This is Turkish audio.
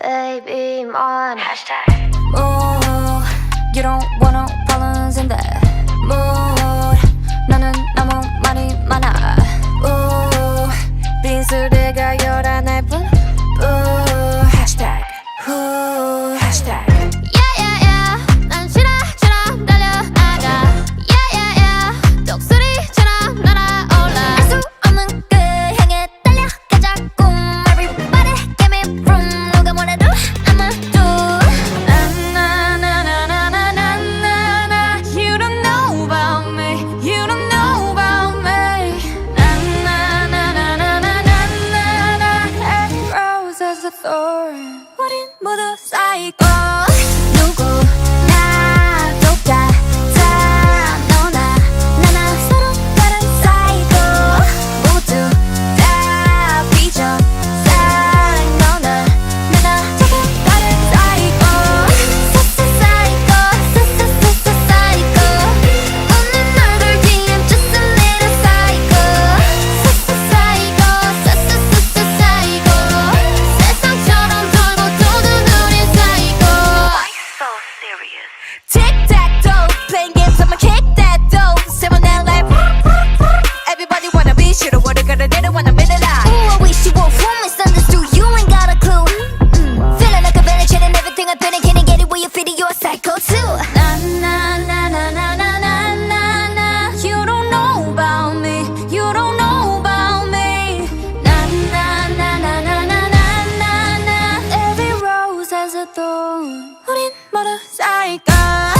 babe, I'm. Hashtag. Oh, you don't wanna. as a thorn. 우린 모두 사이코 우린 모두 쌓일까